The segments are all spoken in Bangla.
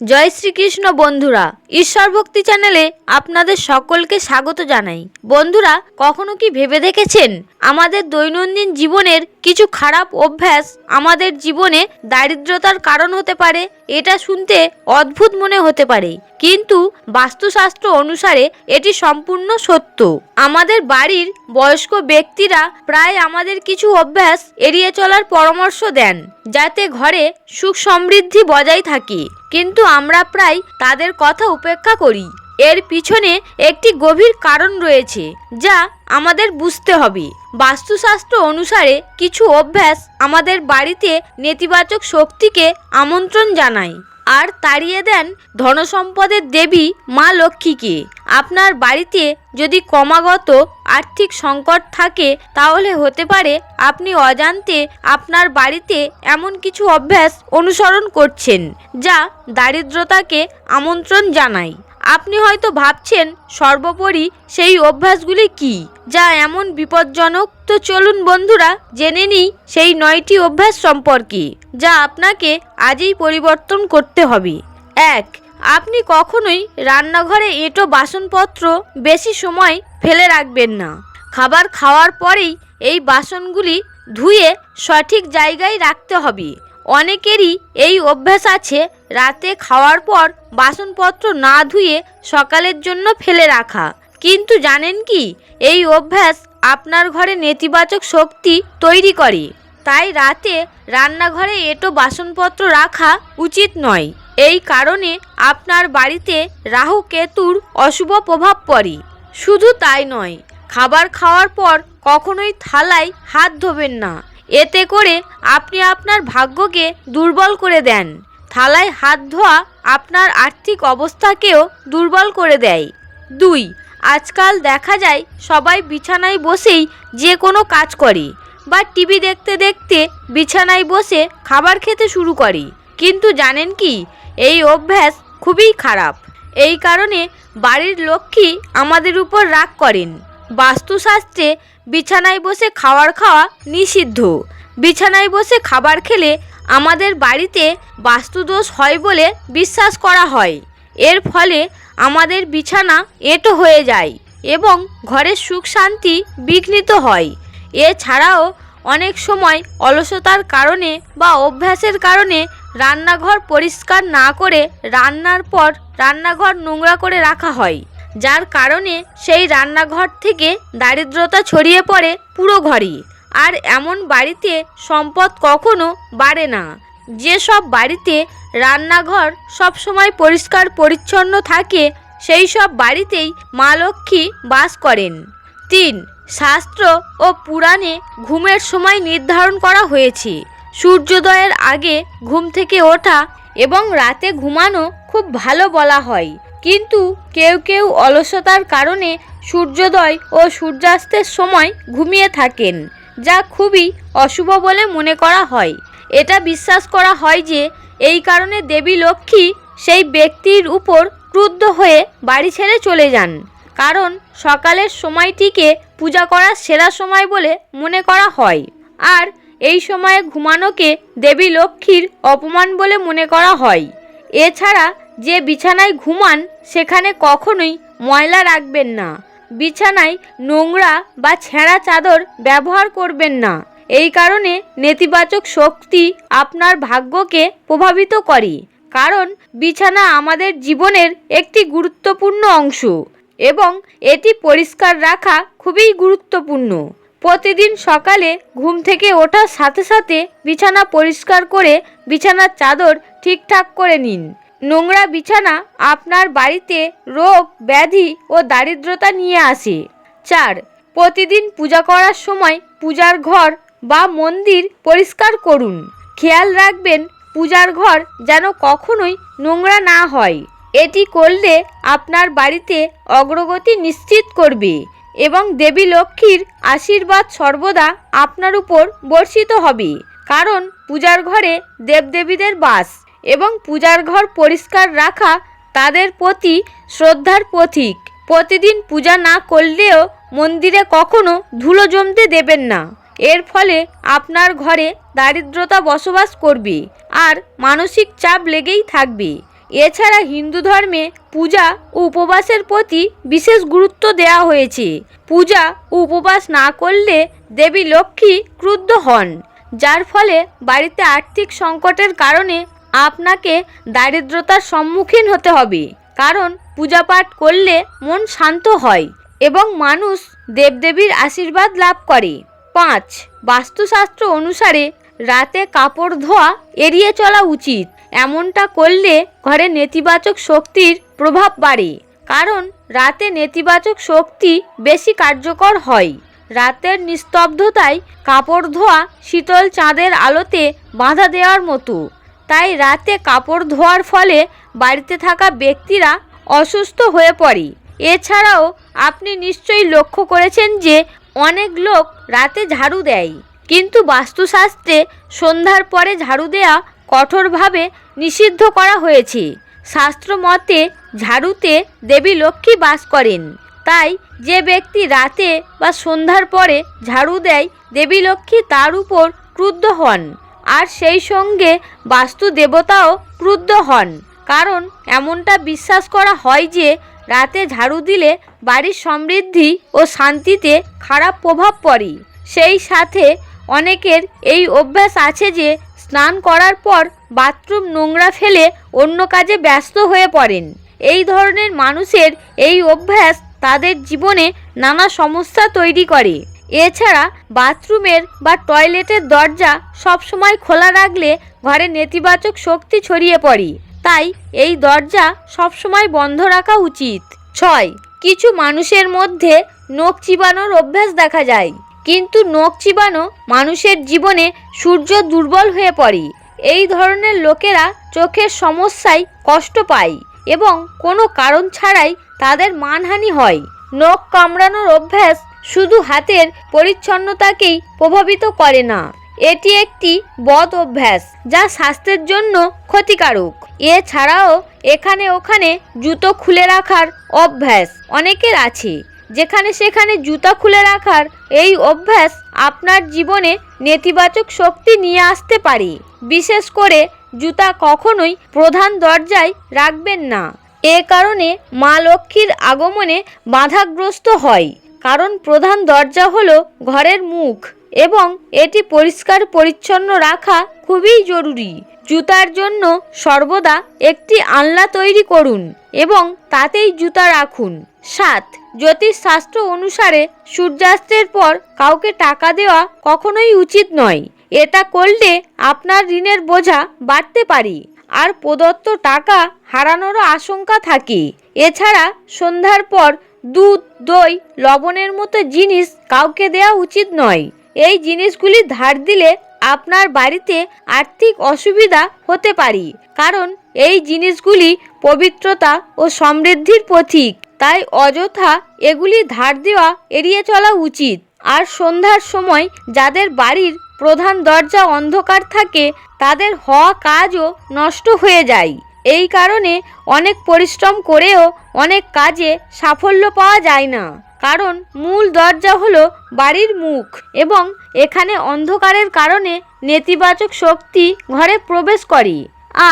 জয় শ্রীকৃষ্ণ বন্ধুরা, ঈশ্বর ভক্তি চ্যানেলে আপনাদের সকলকে স্বাগত জানাই। বন্ধুরা, কখনো কি ভেবে দেখেছেন? আমাদের দৈনন্দিন জীবনের কিছু খারাপ অভ্যাস আমাদের জীবনে দারিদ্রতার কারণ হতে পারে এটা শুনতে অদ্ভুত মনে হতে পারে। কিন্তু বাস্তুশাস্ত্র অনুসারে এটি সম্পূর্ণ সত্য। আমাদের বাড়ির বয়স্ক ব্যক্তিরা প্রায় আমাদের কিছু অভ্যাস এড়িয়ে চলার পরামর্শ দেন, যাতে ঘরে সুখ সমৃদ্ধি বজায় থাকে। কিন্তু আমরা প্রায় তাদের কথা উপেক্ষা করি। এর পিছনে একটি গভীর কারণ রয়েছে, যা আমাদের বুঝতে হবে। বাস্তুশাস্ত্র অনুসারে কিছু অভ্যাস আমাদের বাড়িতে নেতিবাচক শক্তিকে আমন্ত্রণ জানায় আর তাড়িয়ে দেন ধনসম্পদের দেবী মা লক্ষ্মীকে। আপনার বাড়িতে যদি ক্রমাগত আর্থিক সংকট থাকে, তাহলে হতে পারে আপনি অজান্তে আপনার বাড়িতে এমন কিছু অভ্যাস অনুসরণ করছেন, যা দারিদ্রতাকে আমন্ত্রণ জানায়। আপনি হয়তো ভাবছেন সর্বোপরি সেই অভ্যাসগুলি কি, যা এমন বিপজ্জনক? তো চলুন বন্ধুরা, জেনে নিই সেই নয়টি অভ্যাস সম্পর্কে, যা আপনাকে আজই পরিবর্তন করতে হবে। এক, আপনি কখনোই রান্নাঘরে এঁটো বাসনপত্র বেশি সময় ফেলে রাখবেন না। খাবার খাওয়ার পরেই এই বাসনগুলি ধুয়ে সঠিক জায়গায় রাখতে হবে। অনেকেরই এই অভ্যাস আছে, রাতে খাওয়ার পর বাসনপত্র না ধুয়ে সকালের জন্য ফেলে রাখা। কিন্তু জানেন কি? এই অভ্যাস আপনার ঘরে নেতিবাচক শক্তি তৈরি করে। তাই রাতে রান্নাঘরে এটো বাসনপত্র রাখা উচিত নয়। এই কারণে আপনার বাড়িতে রাহু কেতুর অশুভ প্রভাব পড়ে। শুধু তাই নয়, খাবার খাওয়ার পর কখনোই থালায় হাত ধোবেন না। এতে করে আপনি আপনার ভাগ্যকে দুর্বল করে দেন। থালায় হাত ধোয়া আপনার আর্থিক অবস্থাকেও দুর্বল করে দেয়। দুই, আজকাল দেখা যায় সবাই বিছানায় বসেই যে কোনো কাজ করে বা টিভি দেখতে দেখতে বিছানায় বসে খাবার খেতে শুরু করে। কিন্তু জানেন কি, এই অভ্যাস খুবই খারাপ। এই কারণে বাড়ির লক্ষ্মী আমাদের উপর রাগ করেন। বাস্তুশাস্ত্রে বিছানায় বসে খাবার খাওয়া নিষিদ্ধ। বিছানায় বসে খাবার খেলে আমাদের বাড়িতে বাস্তুদোষ হয় বলে বিশ্বাস করা হয়। এর ফলে আমাদের বিছানা এঁটো হয়ে যায় এবং ঘরের সুখ শান্তি বিঘ্নিত হয়। এছাড়াও অনেক সময় অলসতার কারণে বা অভ্যাসের কারণে রান্নাঘর পরিষ্কার না করে রান্নার পর রান্নাঘর নোংরা করে রাখা হয়। যার কারণে সেই রান্নাঘর থেকে দারিদ্রতা ছড়িয়ে পড়ে পুরো ঘরে আর এমন বাড়িতে সম্পদ কখনো বাড়ে না। যেসব বাড়িতে রান্নাঘর সবসময় পরিষ্কার পরিচ্ছন্ন থাকে, সেই সব বাড়িতেই মা লক্ষ্মী বাস করেন। তিন, শাস্ত্র ও পুরাণে ঘুমের সময় নির্ধারণ করা হয়েছে। সূর্যোদয়ের আগে ঘুম থেকে ওঠা এবং রাতে ঘুমানো খুব ভালো বলা হয়। কিন্তু কেউ কেউ অলসতার কারণে সূর্যোদয় ও সূর্যাস্তের সময় ঘুমিয়ে থাকেন, যা খুবই অশুভ বলে মনে করা হয়। এটা বিশ্বাস করা হয় যে এই কারণে দেবী লক্ষ্মী সেই ব্যক্তির উপর ক্রুদ্ধ হয়ে বাড়ি ছেড়ে চলে যান। কারণ সকালের সময়টিকে পূজা করার সেরা সময় বলে মনে করা হয়। আর এই সময়ে ঘুমানোকে দেবী লক্ষ্মীর অপমান বলে মনে করা হয়। এছাড়া যে বিছানায় ঘুমান সেখানে কখনোই ময়লা রাখবেন না। বিছানায় নোংরা বা ছেঁড়া চাদর ব্যবহার করবেন না। এই কারণে নেতিবাচক শক্তি আপনার ভাগ্যকে প্রভাবিত করে। কারণ বিছানা আমাদের জীবনের একটি গুরুত্বপূর্ণ অংশ এবং এটি পরিষ্কার রাখা খুবই গুরুত্বপূর্ণ। প্রতিদিন সকালে ঘুম থেকে ওঠার সাথে সাথে বিছানা পরিষ্কার করে বিছানার চাদর ঠিকঠাক করে নিন। নোংরা বিছানা আপনার বাড়িতে রোগ, ব্যাধি ও দারিদ্রতা নিয়ে আসে। চার, প্রতিদিন পূজা করার সময় পূজার ঘর বা মন্দির পরিষ্কার করুন। খেয়াল রাখবেন পূজার ঘর যেন কখনোই নোংরা না হয়। এটি করলে আপনার বাড়িতে অগ্রগতি নিশ্চিত করবে এবং দেবী লক্ষ্মীর আশীর্বাদ সর্বদা আপনার উপর বর্ষিত হবে। কারণ পূজার ঘরে দেবদেবীদের বাস। এবং পূজার ঘর পরিষ্কার রাখা তাদের প্রতি শ্রদ্ধার প্রতীক। প্রতিদিন পূজা না করলেও মন্দিরে কখনো ধুলো জমতে দেবেন না। এর ফলে আপনার ঘরে দারিদ্রতা বসবাস করবে আর মানসিক চাপ লেগেই থাকবে। এছাড়া হিন্দু ধর্মে পূজা ও উপবাসের প্রতি বিশেষ গুরুত্ব দেওয়া হয়েছে। পূজা ও উপবাস না করলে দেবী লক্ষ্মী ক্রুদ্ধ হন, যার ফলে বাড়িতে আর্থিক সংকটের কারণে আপনাকে দারিদ্রতার সম্মুখীন হতে হবে। কারণ পূজা পাঠ করলে মন শান্ত হয় এবং মানুষ দেবদেবীর আশীর্বাদ লাভ করে। পাঁচ, বাস্তুশাস্ত্র অনুসারে রাতে কাপড় ধোয়া এড়িয়ে চলা উচিত। এমনটা করলে ঘরে নেতিবাচক শক্তির প্রভাব বাড়ে। কারণ রাতে নেতিবাচক শক্তি বেশি কার্যকর হয়। রাতের নিস্তব্ধতায় কাপড় ধোয়া শীতল চাঁদের আলোতে বাধা দেওয়ার মতো। তাই রাতে কাপড় ধোয়ার ফলে বাড়িতে থাকা ব্যক্তিরা অসুস্থ হয়ে পড়ে। এছাড়াও আপনি নিশ্চয়ই লক্ষ্য করেছেন যে অনেক লোক রাতে ঝাড়ু দেয়। কিন্তু বাস্তুশাস্ত্রে সন্ধ্যার পরে ঝাড়ু দেওয়া কঠোরভাবে নিষিদ্ধ করা হয়েছে। শাস্ত্র মতে ঝাড়ুতে দেবী লক্ষ্মী বাস করেন। তাই যে ব্যক্তি রাতে বা সন্ধ্যার পরে ঝাড়ু দেয়, দেবী লক্ষ্মী তার উপর ক্রুদ্ধ হন। আর সেই সঙ্গে বাস্তু দেবতাও ক্রুদ্ধ হন। কারণ এমনটা বিশ্বাস করা হয় যে, রাতে ঝাড়ু দিলে বাড়ির সমৃদ্ধি ও শান্তিতে খারাপ প্রভাব পড়ে। সেই সাথে অনেকের এই অভ্যাস আছে যে, স্নান করার পর বাথরুম নোংরা ফেলে অন্য কাজে ব্যস্ত হয়ে পড়েন। এই ধরনের মানুষের এই অভ্যাস তাদের জীবনে নানা সমস্যা তৈরি করে। এছাড়া বাথরুমের বা টয়লেটের দরজা সবসময় খোলা রাখলে ঘরে নেতিবাচক শক্তি ছড়িয়ে পড়ে। তাই এই দরজা সবসময় বন্ধ রাখা উচিত। ছয়, কিছু মানুষের মধ্যে নখ চিবানোর অভ্যাস দেখা যায়। কিন্তু নখ চিবানো মানুষের জীবনে সূর্য দুর্বল হয়ে পড়ে। এই ধরনের লোকেরা চোখের সমস্যায় কষ্ট পায় এবং কোনো কারণ ছাড়াই তাদের মানহানি হয়। নখ কামড়ানোর অভ্যাস শুধু হাতের পরিচ্ছন্নতাকেই প্রভাবিত করে না, এটি একটি বদ অভ্যাস যা স্বাস্থ্যের জন্য ক্ষতিকারক। এছাড়াও এখানে ওখানে জুতো খুলে রাখার অভ্যাস অনেকের আছে, যেখানে সেখানে জুতা খুলে রাখার এই অভ্যাস আপনার জীবনে নেতিবাচক শক্তি নিয়ে আসতে পারে। বিশেষ করে জুতা কখনোই প্রধান দরজায় রাখবেন না। এ কারণে মা লক্ষ্মীর আগমনে বাধাগ্রস্ত হয়। কারণ প্রধান দরজা হলো ঘরের মুখ এবং এটি পরিষ্কার পরিচ্ছন্ন রাখা খুবই জরুরি। জুতার জন্য সর্বদা একটি আলনা তৈরি করুন এবং তাতেই জুতা রাখুন। সাত জ্যোতিষশাস্ত্র অনুসারে সূর্যাস্তের পর কাউকে টাকা দেওয়া কখনোই উচিত নয়। এটা করলে আপনার ঋণের বোঝা বাড়তে পারে। আর প্রদত্ত টাকা হারানোরও আশঙ্কা থাকে। এছাড়া সন্ধ্যার পর দুধ, দই, লবণের মতো জিনিস কাউকে দেওয়া উচিত নয়। এই জিনিসগুলি ধার দিলে আপনার বাড়িতে আর্থিক অসুবিধা হতে পারে। কারণ এই জিনিসগুলি পবিত্রতা ও সমৃদ্ধির প্রতীক। তাই অযথা এগুলি ধার দেওয়া এড়িয়ে চলা উচিত। আর সন্ধ্যার সময় যাদের বাড়ির প্রধান দরজা অন্ধকার থাকে, তাদের হওয়া কাজও নষ্ট হয়ে যায়। এই কারণে অনেক পরিশ্রম করেও অনেক কাজে সাফল্য পাওয়া যায় না। কারণ মূল দরজা হলো বাড়ির মুখ এবং এখানে অন্ধকারের কারণে নেতিবাচক শক্তি ঘরে প্রবেশ করে।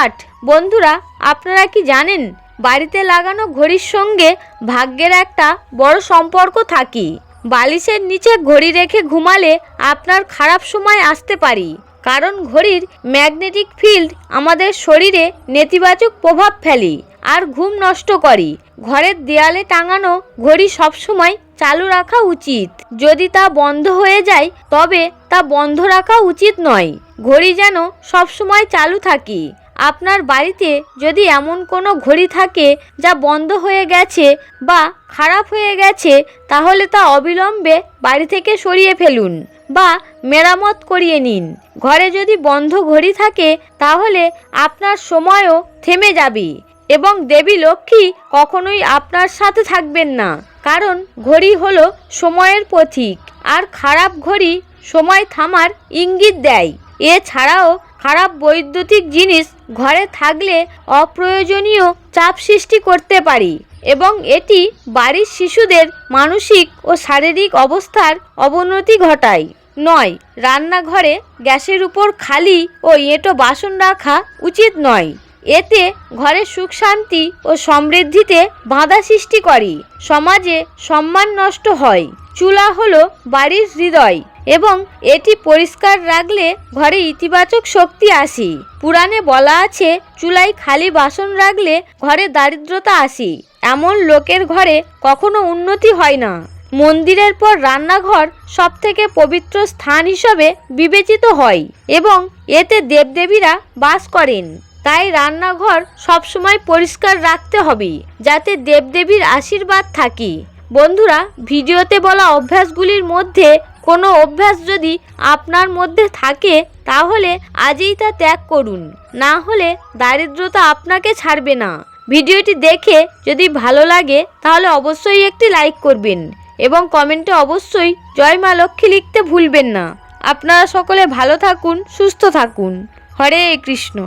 আট, বন্ধুরা, আপনারা কি জানেন, বাড়িতে লাগানো ঘড়ির সঙ্গে ভাগ্যের একটা বড় সম্পর্ক থাকে। বালিশের নিচে ঘড়ি রেখে ঘুমালে আপনার খারাপ সময় আসতে পারে। কারণ ঘড়ির ম্যাগনেটিক ফিল্ড আমাদের শরীরে নেতিবাচক প্রভাব ফেলে আর ঘুম নষ্ট করে। ঘরের দেয়ালে টাঙানো ঘড়ি সবসময় চালু রাখা উচিত। যদি তা বন্ধ হয়ে যায়, তবে তা বন্ধ রাখা উচিত নয়। ঘড়ি যেন সবসময় চালু থাকে। আপনার বাড়িতে যদি এমন কোনো ঘড়ি থাকে যা বন্ধ হয়ে গেছে বা খারাপ হয়ে গেছে, তাহলে তা অবিলম্বে বাড়ি থেকে সরিয়ে ফেলুন। বা মেরামত করিয়ে নিন। ঘরে যদি বন্ধ ঘড়ি থাকে, তাহলে আপনার সময়ও থেমে যাবে এবং দেবী লক্ষ্মী কখনোই আপনার সাথে থাকবেন না। কারণ ঘড়ি হলো সময়ের পথিক আর খারাপ ঘড়ি সময় থামার ইঙ্গিত দেয়। এছাড়াও খারাপ বৈদ্যুতিক জিনিস ঘরে থাকলে অপ্রয়োজনীয় চাপ সৃষ্টি করতে পারে। এবং এটি বাড়ির শিশুদের মানসিক ও শারীরিক অবস্থার অবনতি ঘটায়। নয়, রান্নাঘরে গ্যাসের উপর খালি ও এঁটো বাসন রাখা উচিত নয়। এতে ঘরে সুখ শান্তি ও সমৃদ্ধিতে বাধা সৃষ্টি করে। সমাজে সম্মান নষ্ট হয়। চুলা হলো বাড়ির হৃদয়। এবং এটি পরিষ্কার রাখলে ঘরে ইতিবাচক শক্তি আসে। পুরাণে বলা আছে, চুলায় খালি বাসন রাখলে ঘরে দারিদ্রতা আসে। এমন লোকের ঘরে কখনো উন্নতি হয় না। মন্দিরের পর রান্নাঘর সবথেকে পবিত্র স্থান হিসেবে বিবেচিত হয় এবং এতে দেবদেবীরা বাস করেন। তাই রান্নাঘর সবসময় পরিষ্কার রাখতে হবে, যাতে দেবদেবীর আশীর্বাদ থাকে। বন্ধুরা, ভিডিওতে বলা অভ্যাসগুলির মধ্যে কোনো অভ্যাস যদি আপনার মধ্যে থাকে, তাহলে আজই তা ত্যাগ করুন। না হলে দারিদ্রতা আপনাকে ছাড়বে না। ভিডিওটি দেখে যদি ভালো লাগে, তাহলে অবশ্যই একটি লাইক করবেন এবং কমেন্টে অবশ্যই জয় মা লক্ষ্মী লিখতে ভুলবেন না। আপনারা সকলে ভালো থাকুন, সুস্থ থাকুন। হরে কৃষ্ণ।